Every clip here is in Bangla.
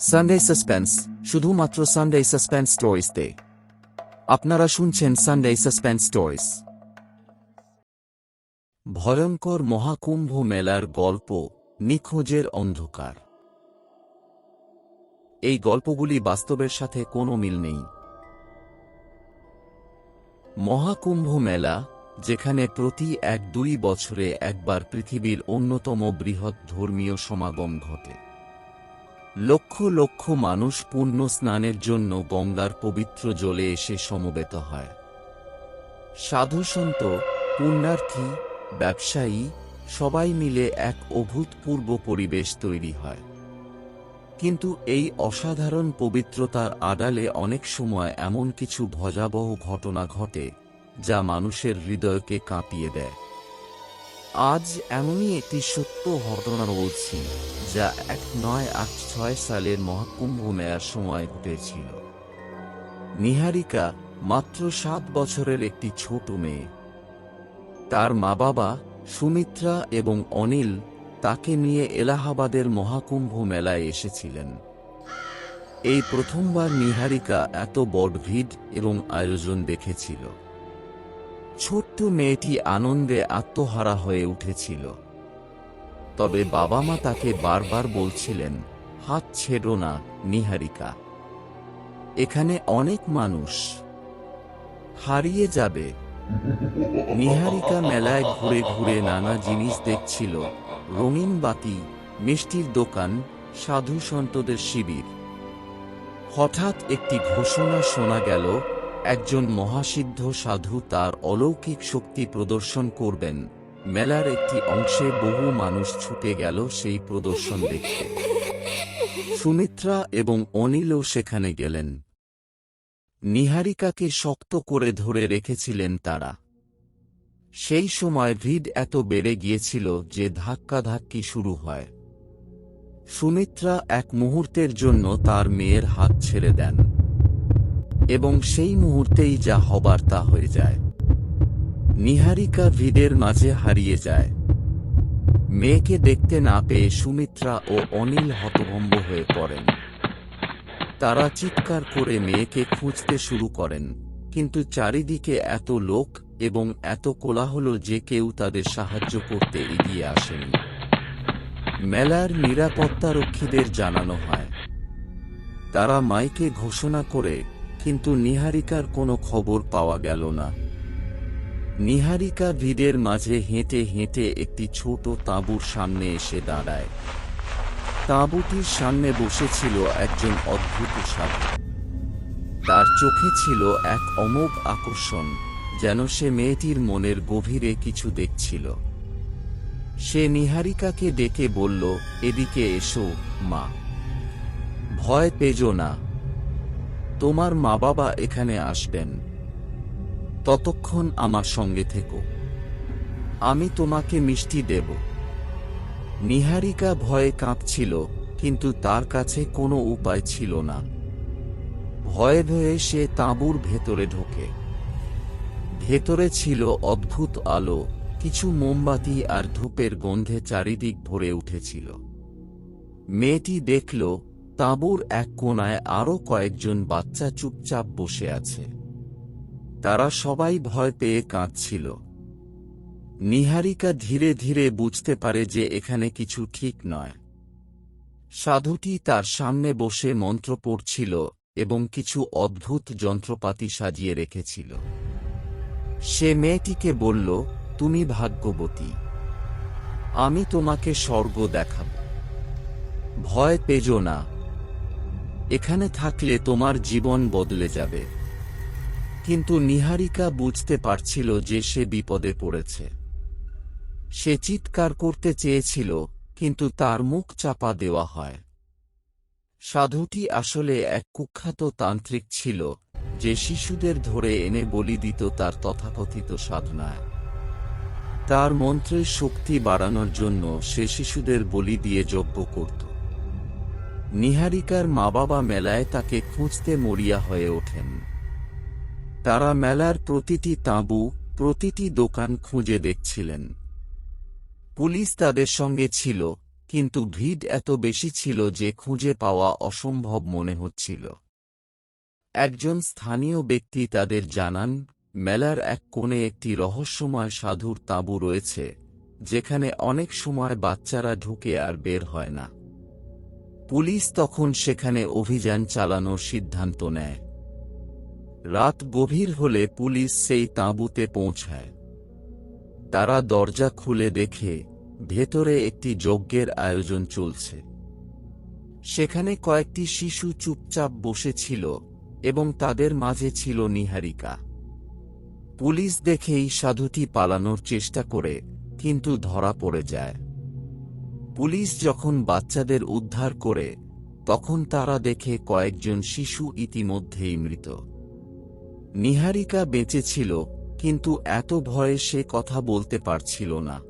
সানডে সাসপেন্স শুধুমাত্র সানডে সাসপেন্স স্টোরিজতে আপনারা শুনছেন সানডে সাসপেন্স স্টোরিজ ভয়ঙ্কর মহাকুম্ভ মেলার গল্প, নিখোঁজের অন্ধকার। এই গল্পগুলি বাস্তবের সাথে কোনো মিল নেই। মহাকুম্ভ মেলা যেখানে প্রতি এক দুই বছরে একবার পৃথিবীর অন্যতম বৃহৎ ধর্মীয় সমাগম ঘটে। লক্ষ লক্ষ মানুষ পুণ্য স্নানের জন্য গঙ্গার পবিত্র জলে এসে সমবেত হয়। সাধুসন্ত পুণ্যার্থী, ব্যবসায়ী সবাই মিলে এক অভূতপূর্ব পরিবেশ তৈরি হয়। কিন্তু এই অসাধারণ পবিত্রতার আড়ালে অনেক সময় এমন কিছু ভজাবহ ঘটনা ঘটে যা মানুষের হৃদয়কে কাঁপিয়ে দেয়। আজ এমনই একটি সত্য ঘটনা বলছি, যা এক নয় আট ছয় সালের মহাকুম্ভ মেয়ার সময় ঘটেছিল। নিহারিকা মাত্র সাত বছরের একটি ছোট মেয়ে। তার মা বাবা সুমিত্রা এবং অনিল তাকে নিয়ে এলাহাবাদের মহাকুম্ভ মেলায় এসেছিলেন। এই প্রথমবার নিহারিকা এত বড় ভিড় এবং আয়োজন দেখেছিল। ছোট্ট মেয়েটি আনন্দে আত্মহারা হয়ে উঠেছিল। তবে বাবা মা তাকে বারবার বলছিলেন, হাত ছেড়ো না, নিহারিকা। এখানে অনেক মানুষ। হারিয়ে যাবে। নিহারিকা মেলায় ঘুরে ঘুরে নানা জিনিস দেখছিল। রঙিন বাতি, মিষ্টির দোকান, সাধু সন্তদের শিবির। হঠাৎ একটি ঘোষণা শোনা গেল একজন মহাসিদ্ধ সাধু তার অলৌকিক শক্তি প্রদর্শন করবেন। মেলার একটি অংশে বহু মানুষ ছুটে গেল সেই প্রদর্শন দেখতে। সুমিত্রা এবং অনিলও সেখানে গেলেন। নিহারিকাকে শক্ত করে ধরে রেখেছিলেন তারা। সেই সময় ভিড় এত বেড়ে গিয়েছিল যে ধাক্কাধাক্কি শুরু হয়। সুমিত্রা এক মুহূর্তের জন্য তার মেয়ের হাত ছেড়ে দেন। এবং সেই মুহূর্তেই যা হবার তা হয়ে যায়। নিহারিকা ভিড়ের মাঝে হারিয়ে যায়। মেয়েকে দেখতে না পেয়ে সুমিত্রা ও অনিল হতভম্ব হয়ে পড়েন। তারা চিৎকার করে মেয়েকে খুঁজতে শুরু করেন, কিন্তু চারিদিকে এত লোক এবং এত কোলাহল যে কেউ তাদের সাহায্য করতে এগিয়ে আসেনি। মেলার নিরাপত্তারক্ষীদের জানানো হয়। তারা মাইকে ঘোষণা করে কিন্তু নিহারিকার কোনো খবর পাওয়া গেল না। নিহারিকা ভিড়ের মাঝে হেঁটে হেঁটে একটি ছোট তাঁবুর সামনে এসে দাঁড়ায়। তাঁবুটির সামনে বসেছিল একজন অদ্ভুত সাধু। তার চোখে ছিল এক অমোঘ আকর্ষণ, যেন সে মেয়েটির মনের গভীরে কিছু দেখছিল। সে নিহারিকাকে ডেকে বলল, এদিকে এসো, মা। ভয় পেজো না। তোমার মা বাবা এখানে আসবেন। ততক্ষণ আমার সঙ্গে থেকো। আমি তোমাকে মিষ্টি দেব। নিহারিকা ভয়ে কাঁপছিল, কিন্তু তার কাছে কোনো উপায় ছিল না। ভয়ে ভয়ে সে তাঁবুর ভেতরে ঢোকে। ভেতরে ছিল অদ্ভুত আলো, কিছু মোমবাতি আর ধূপের গন্ধে চারিদিক ভরে উঠেছিল। মেয়েটি দেখল তাঁবুর এক কোণায় আরও কয়েকজন বাচ্চা চুপচাপ বসে আছে। তারা সবাই ভয় পেয়ে কাঁদছিল। নিহারিকা ধীরে ধীরে বুঝতে পারে যে এখানে কিছু ঠিক নয়। সাধুটি তার সামনে বসে মন্ত্র পড়ছিল এবং কিছু অদ্ভুত যন্ত্রপাতি সাজিয়ে রেখেছিল। সে মেয়েটিকে বলল, তুমি ভাগ্যবতী। আমি তোমাকে স্বর্গ দেখাব। ভয় পেজো না। এখানে থাকলে তোমার জীবন বদলে যাবে। কিন্তু নিহারিকা বুঝতে পারছিল যে সে বিপদে পড়েছে। সে চিৎকার করতে চেয়েছিল, কিন্তু তার মুখ চাপা দেওয়া হয়। সাধুটি আসলে এক কুখ্যাত তান্ত্রিক ছিল, যে শিশুদের ধরে এনে বলি দিত তার তথাকথিত সাধনায়। তার মন্ত্রের শক্তি বাড়ানোর জন্য সে শিশুদের বলি দিয়ে যজ্ঞ করত। নিহারিকার মা বাবা মেলায় তাকে খুঁজতে মরিয়া হয়ে ওঠেন। তারা মেলার প্রতিটি তাঁবু, প্রতিটি দোকান খুঁজে দেখছিলেন। পুলিশ তাদের সঙ্গে ছিল, কিন্তু ভিড় এত বেশি ছিল যে খুঁজে পাওয়া অসম্ভব মনে হচ্ছিল। একজন স্থানীয় ব্যক্তি তাদের জানান, মেলার এক কোণে একটি রহস্যময় সাধুর তাঁবু রয়েছে, যেখানে অনেক সময় বাচ্চারা ঢুকে আর বের হয় না। পুলিশ তখন সেখানে অভিযান চালানোর সিদ্ধান্ত নেয়। রাত গভীর হলে পুলিশ সেই তাঁবুতে পৌঁছায়। তারা দরজা খুলে দেখে ভেতরে একটি যজ্ঞের আয়োজন চলছে। সেখানে কয়েকটি শিশু চুপচাপ বসেছিল এবং তাদের মাঝে ছিল নিহারিকা। পুলিশ দেখেই সাধুটি পালানোর চেষ্টা করে, কিন্তু ধরা পড়ে যায়। পুলিশ যখন বাচ্চাদের উদ্ধার করে, তখন তারা দেখে কয়েকজন শিশু ইতিমধ্যেই মৃত। নিহারিকা বেঁচে ছিল, কিন্তু এত ভয়ে সে কথা বলতে পারছিল না।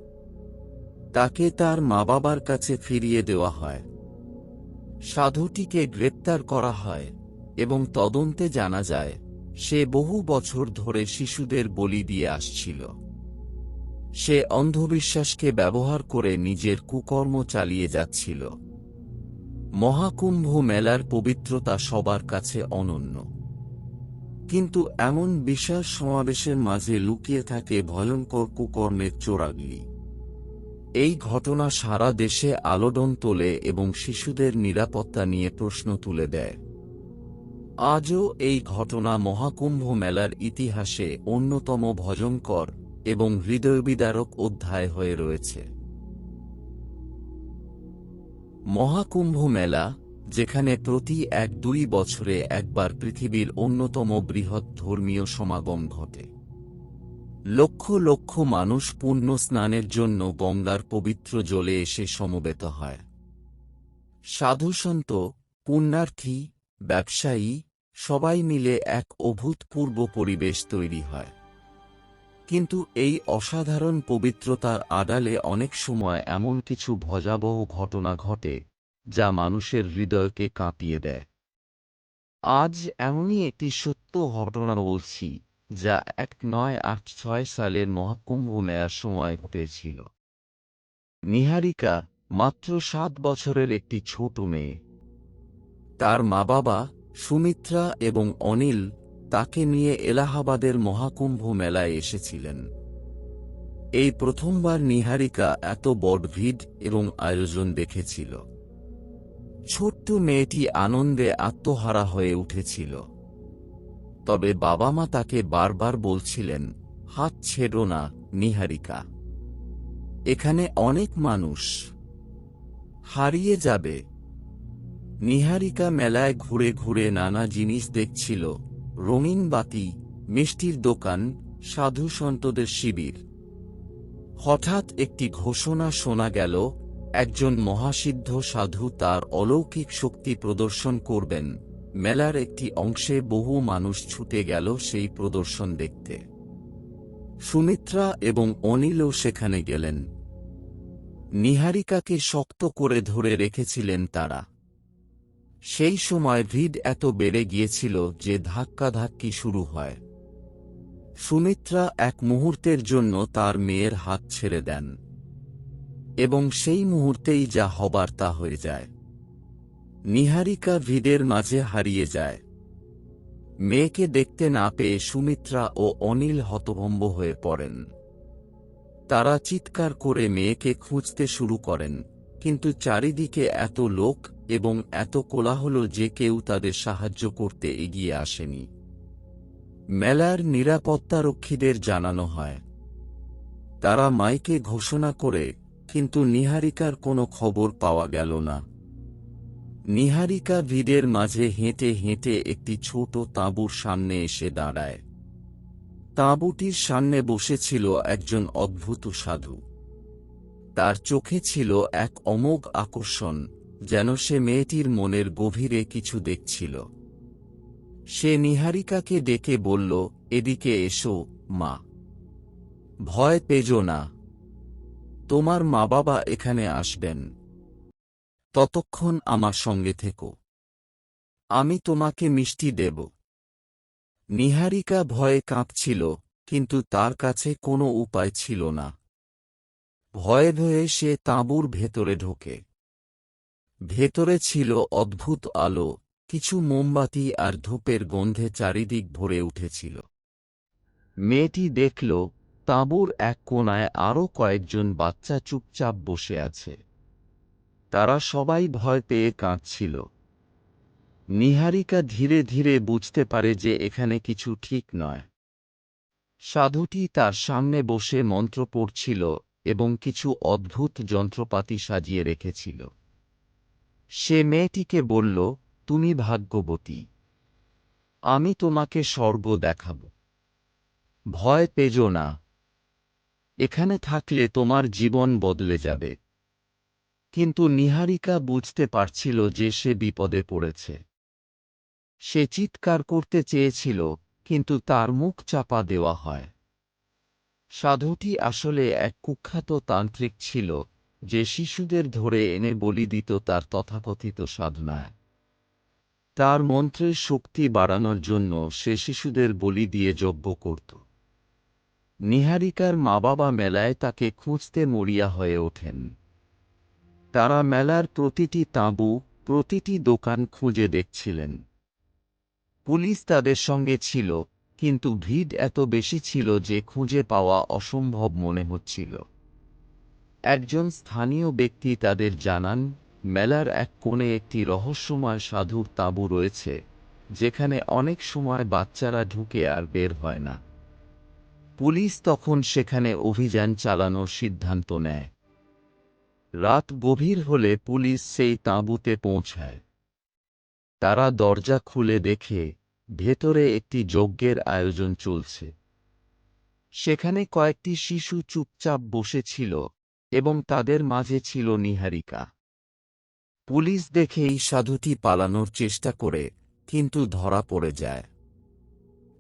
তাকে তার মা বাবার কাছে ফিরিয়ে দেওয়া হয়। সাধুটিকে গ্রেপ্তার করা হয় এবং তদন্তে জানা যায়, সে বহু বছর ধরে শিশুদের বলি দিয়ে আসছিল। সে অন্ধবিশ্বাসকে ব্যবহার করে নিজের কুকর্ম চালিয়ে যাচ্ছিল। মহাকুম্ভ মেলার পবিত্রতা সবার কাছে অনন্য। কিন্তু এমন বিশাল সমাবেশের মাঝে লুকিয়ে থাকে ভয়ঙ্কর কুকর্মের চোরাগলি। এই ঘটনা সারা দেশে আলোড়ন তোলে এবং শিশুদের নিরাপত্তা নিয়ে প্রশ্ন তুলে দেয়। আজও এই ঘটনা মহাকুম্ভ মেলার ইতিহাসে অন্যতম ভয়ঙ্কর এবং হৃদয়বিদারক অধ্যায় হয়ে রয়েছে। মহাকুম্ভ মেলা, যেখানে প্রতি এক দুই বছরে একবার পৃথিবীর অন্যতম বৃহৎ ধর্মীয় সমাগম ঘটে। লক্ষ লক্ষ মানুষ পুণ্য স্নানের জন্য গঙ্গার পবিত্র জলে এসে সমবেত হয়। সাধুসন্ত পুণ্যার্থী, ব্যবসায়ী সবাই মিলে এক অভূতপূর্ব পরিবেশ তৈরি হয়। কিন্তু এই অসাধারণ পবিত্রতার আড়ালে অনেক সময় এমন কিছু ভজাবহ ঘটনা ঘটে, যা মানুষের হৃদয়কে কাঁপিয়ে দেয়। আজ এমনই একটি সত্য ঘটনা বলছি, যা এক নয় আট ছয় সালের মহাকুম্ভ মেলার সময় ঘটেছিল। নিহারিকা মাত্র সাত বছরের একটি ছোট মেয়ে। তার মা বাবা সুমিত্রা এবং অনিল তাকে নিয়ে এলাহাবাদের মহাকুম্ভ মেলায় এসেছিলেন। এই প্রথমবার নিহারিকা এত বড় ভিড় এবং আয়োজন দেখেছিল। ছোট্ট মেয়েটি আনন্দে আত্মহারা হয়ে উঠেছিল। তবে বাবা মা তাকে বারবার বলছিলেন, হাত ছেড়ো না, নিহারিকা। এখানে অনেক মানুষ। হারিয়ে যাবে। নিহারিকা মেলায় ঘুরে ঘুরে নানা জিনিস দেখছিল। রঙিন বাতি, মিষ্টির দোকান, সাধু সন্তদের শিবির। হঠাৎ একটি ঘোষণা শোনা গেল, একজন মহাসিদ্ধ সাধু তার অলৌকিক শক্তি প্রদর্শন করবেন। মেলার একটি অংশে বহু মানুষ ছুটে গেল সেই প্রদর্শন দেখতে। সুমিত্রা এবং অনিলও সেখানে গেলেন। নিহারিকাকে শক্ত করে ধরে রেখেছিলেন তারা। সেই সময় ভিড় এত বেড়ে গিয়েছিল যে ধাক্কাধাক্কি শুরু হয়। সুমিত্রা এক মুহূর্তের জন্য তার মেয়ের হাত ছেড়ে দেন। এবং সেই মুহূর্তেই যা হবার তা হয়ে যায়। নিহারিকা ভিড়ের মাঝে হারিয়ে যায়। মেয়েকে দেখতে না পেয়ে সুমিত্রা ও অনিল হতভম্ব হয়ে পড়েন। তারা চিৎকার করে মেয়েকে খুঁজতে শুরু করেন, কিন্তু চারিদিকে এত লোক এবং এত কোলাহল যে কেউ তাদের সাহায্য করতে এগিয়ে আসেনি। মেলার নিরাপত্তারক্ষীদের জানানো হয়। তারা মাইকে ঘোষণা করে, কিন্তু নিহারিকার কোনো খবর পাওয়া গেল না। নিহারিকা ভিড়ের মাঝে হেঁটে হেঁটে একটি ছোট তাঁবুর সামনে এসে দাঁড়ায়। তাঁবুটির সামনে বসেছিল একজন অদ্ভুত সাধু। তার চোখে ছিল এক অমোঘ আকর্ষণ। যেন সে মেয়েটির মনের গভীরে কিছু দেখছিল। সে নিহারিকাকে ডেকে বলল, এদিকে এসো, মা। ভয় পেজো না। তোমার মা বাবা এখানে আসবেন। ততক্ষণ আমার সঙ্গে থেকো। আমি তোমাকে মিষ্টি দেব নিহারিকা ভয়ে কাঁপছিল, কিন্তু তার কাছে কোনো উপায় ছিল না। ভয়ে ভয়ে সে তাঁবুর ভেতরে ঢোকে। ভেতরে ছিল অদ্ভুত আলো, কিছু মোমবাতি আর ধূপের গন্ধে চারিদিক ভরে উঠেছিল। মেয়েটি দেখল, তাঁবুর এক কোণায় আরও কয়েকজন বাচ্চা চুপচাপ বসে আছে। তারা সবাই ভয় পেয়ে কাঁদছিল। নিহারিকা ধীরে ধীরে বুঝতে পারে যে এখানে কিছু ঠিক নয়। সাধুটি তার সামনে বসে মন্ত্র পড়ছিল এবং কিছু অদ্ভুত যন্ত্রপাতি সাজিয়ে রেখেছিল। সে মেয়েটিকে বলল, তুমি ভাগ্যবতী। আমি তোমাকে স্বর্গ দেখাব। ভয় পেজো না। এখানে থাকলে তোমার জীবন বদলে যাবে কিন্তু নিহারিকা বুঝতে পারছিল যে সে বিপদে পড়েছে। সে চিৎকার করতে চেয়েছিল, কিন্তু তার মুখ চাপা দেওয়া হয়। সাধুটি আসলে এক কুখ্যাত তান্ত্রিক ছিল। যে শিশুদের ধরে এনে বলি দিত তার তথাকথিত সাধনায় তার মন্ত্রের শক্তি বাড়ানোর জন্য সে শিশুদের বলি দিয়ে যজ্ঞ করত। নিহারিকার মা বাবা মেলায় তাকে খুঁজতে মরিয়া হয়ে ওঠেন। তারা মেলার প্রতিটি তাঁবু, প্রতিটি দোকান খুঁজে দেখছিলেন। পুলিশ তাদের সঙ্গে ছিল, কিন্তু ভিড় এত বেশি ছিল যে খুঁজে পাওয়া অসম্ভব মনে হচ্ছিল। একজন স্থানীয় ব্যক্তি তাদের জানান, মেলার এক কোণে একটি রহস্যময় সাধুর তাঁবু রয়েছে, যেখানে অনেক সময় বাচ্চারা ঢুকে আর বের হয় না। পুলিশ তখন সেখানে অভিযান চালানোর সিদ্ধান্ত নেয়। রাত গভীর হলে পুলিশ সেই তাঁবুতে পৌঁছায়। তারা দরজা খুলে দেখে, ভেতরে একটি যজ্ঞের আয়োজন চলছে। সেখানে কয়েকটি শিশু চুপচাপ বসেছিল। এবং তাদের মাঝে ছিল নিহারিকা। পুলিশ দেখেই সাধুটি পালানোর চেষ্টা করে, কিন্তু ধরা পড়ে যায়।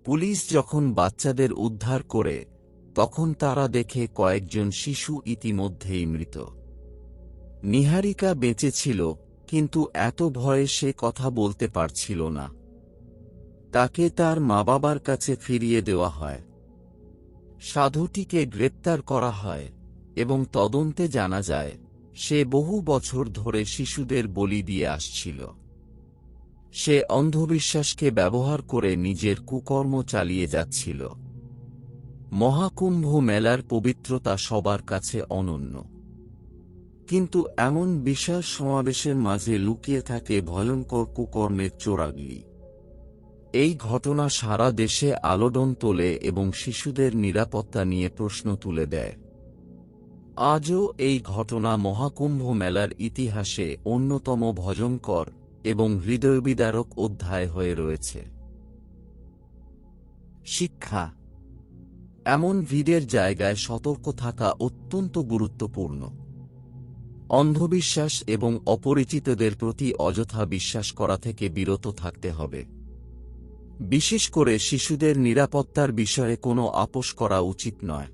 পুলিশ যখন বাচ্চাদের উদ্ধার করে, তখন তারা দেখে কয়েকজন শিশু ইতিমধ্যেই মৃত। নিহারিকা বেঁচে ছিল, কিন্তু এত ভয়ে সে কথা বলতে পারছিল না। তাকে তার মা বাবার কাছে ফিরিয়ে দেওয়া হয়। সাধুটিকে গ্রেপ্তার করা হয়। এবং তদন্তে জানা যায়, সে বহু বছর ধরে শিশুদের বলি দিয়ে আসছিল। সে অন্ধবিশ্বাসকে ব্যবহার করে নিজের কুকর্ম চালিয়ে যাচ্ছিল। মহাকুম্ভ মেলার পবিত্রতা সবার কাছে অনন্য। কিন্তু এমন বিশাল সমাবেশের মাঝে লুকিয়ে থাকে ভয়ঙ্কর কুকর্মের চোরাগলি। এই ঘটনা সারা দেশে আলোড়ন তোলে এবং শিশুদের নিরাপত্তা নিয়ে প্রশ্ন তুলে দেয়। আজও এই ঘটনা মহাকুম্ভ মেলার ইতিহাসে অন্যতম ভজঙ্কর এবং হৃদয়বিদারক অধ্যায় হয়ে রয়েছে। শিক্ষা। এমন ভিড়ের জায়গায় সতর্ক থাকা অত্যন্ত গুরুত্বপূর্ণ। অন্ধবিশ্বাস এবং অপরিচিতদের প্রতি অযথা বিশ্বাস করা থেকে বিরত থাকতে হবে। বিশেষ করে শিশুদের নিরাপত্তার বিষয়ে কোনো আপোষ করা উচিত নয়।